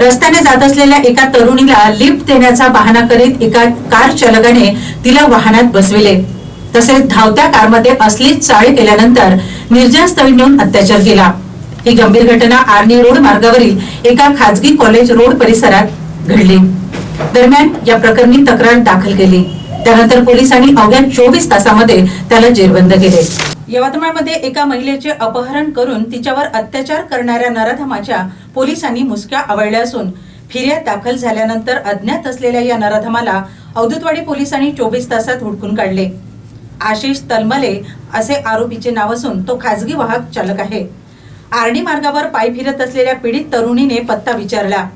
रस्त्याने जात असलेल्या एका तरुणीला लिफ्ट देण्याचा बहाणा करीत एका कार चालकाने तिला वाहनात बसविले. तसेच धावत्या कारमध्ये असली चाळी केल्यानंतर निर्जनस्थळी नेऊन अत्याचार केला. ही गंभीर घटना आर्णी रोड मार्गावरील एका खाजगी कॉलेज रोड परिसरात घडली. दरम्यान या प्रकरणी तक्रार दाखल केली. त्यानंतर पोलिसांनी अवघ्या चोवीस तासामध्ये त्याला जेरबंद केले. यवतमाळमध्ये एका महिलेचे अपहरण करून तिच्यावर अत्याचार करणाऱ्या नराधमाच्या पोलिसांनी मुसक्या आवळल्या असून फिर्याद दाखल झाल्यानंतर अज्ञात असलेल्या या नराधमाला अवधूतवाडी पोलिसांनी चोवीस तासात हुडकून काढले. आशिष तलमले असे आरोपीचे नाव असून तो खासगी वाहक चालक आहे. आरडी मार्गावर पाय फिरत असलेल्या पीडित तरुणीने पत्ता विचारला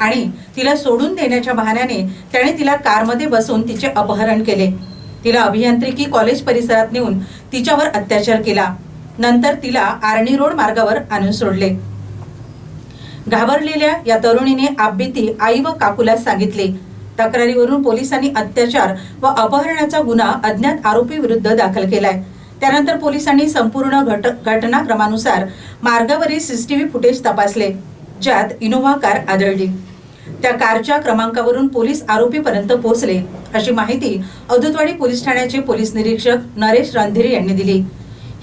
आणि तिला सोडून देण्याच्या बहाण्याने त्याने तिला कारमध्ये बसून तिचे अपहरण केले. तिला अभियांत्रिकी कॉलेज परिसरात नेऊन तिच्यावर अत्याचार केला. नंतर तिला आर्णी रोड मार्गावर आणून सोडले. घाबरलेल्या या तरुणीने आपबीती आई व काकूला सांगितले. तक्रारीवरून पोलिसांनी अत्याचार व अपहरणाचा गुन्हा अज्ञात आरोपी विरुद्ध दाखल केलाय. त्यानंतर पोलिसांनी संपूर्ण घट घटनाक्रमानुसार मार्गावरील सीसीटीव्ही फुटेज तपासले ज्यात इनोव्हा कार आढळली त्या कारच्या क्रमांकावरून पोलीस आरोपीपर्यंत पोहोचले अशी माहिती अवधूतवाडी पोलीस ठाण्याचे पोलीस निरीक्षक नरेश रणधीर यांनी दिली.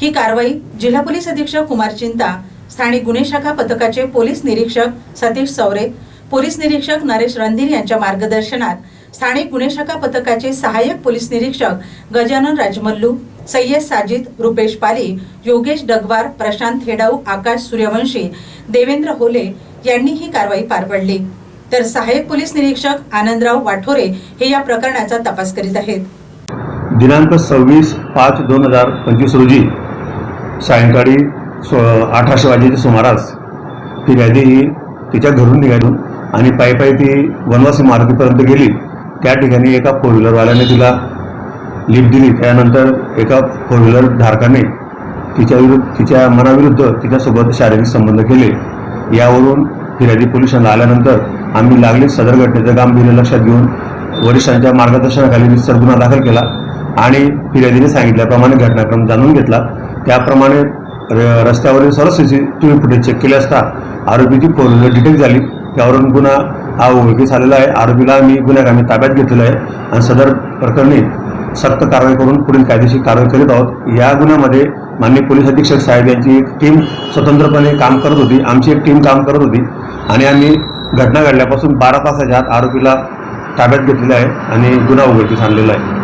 ही कारवाई जिल्हा पोलीस अधीक्षक कुमार चिंता स्थानिक गुन्हे शाखा पथकाचे पोलीस निरीक्षक सतीश सौरे पोलीस निरीक्षक नरेश रणधीर यांच्या मार्गदर्शनात स्थानिक गुन्हे शाखा पथकाचे सहाय्यक पोलीस निरीक्षक गजानन राजमल्लू सय्यद साजिद रुपेश पाली योगेश डगवार प्रशांत हेडाऊ आकाश सूर्यवंशी देवेंद्र होले यांनी ही कारवाई पार पडली. तर सहाय्यक पोलीस निरीक्षक आनंदराव वाठोरे हे या प्रकरणाचा तपास करीत आहेत. दिनांक सव्वीस पाच दोन हजार पंचवीस रोजी सायंकाळी सो अठराशे वाजेच्या सुमारास ती व्याधी ही तिच्या घरून निघाली आणि पायी पायी ती वनवासी मारुतीपर्यंत गेली. त्या ठिकाणी एका फोर व्हीलरवाल्याने तिला लिफ्ट दिली. त्यानंतर एका फोर व्हीलर धारकाने तिच्या विरुद्ध तिच्या मनाविरुद्ध तिच्यासोबत शारीरिक संबंध केले. यावरून फिर्यादी पोलिसांना आल्यानंतर आम्ही लागले सदर घटनेचं गांभीर्य लक्षात घेऊन वरिष्ठांच्या मार्गदर्शनाखाली विस्तर गुन्हा दाखल केला आणि फिर्यादीने सांगितल्याप्रमाणे घटनाक्रम जाणून घेतला. त्याप्रमाणे र- रस्त्यावरील सर्व C C T V footage check केले असता आरोपीची फोर व्हीलर डिटेक्ट झाली. त्यावरून गुन्हा हा उघडकीस आलेला आहे. आरोपीला आम्ही गुन्हेगारांनी ताब्यात घेतलेला आहे आणि सदर प्रकरणी सक्त कारवाई करून पुढील कायदेशीर कारवाई करीत आहोत. या गुन्ह्यामध्ये माननीय पोलीस अधीक्षक साहेब यांची एक टीम स्वतंत्रपणे काम करत होती. आमची एक टीम काम करत होती. आणि आम्ही घटना घडल्यापासून बारा तासाच्या आत आरोपीला ताब्यात घेतलेला आहे आणि गुन्हा उघडकीस आणलेला आहे.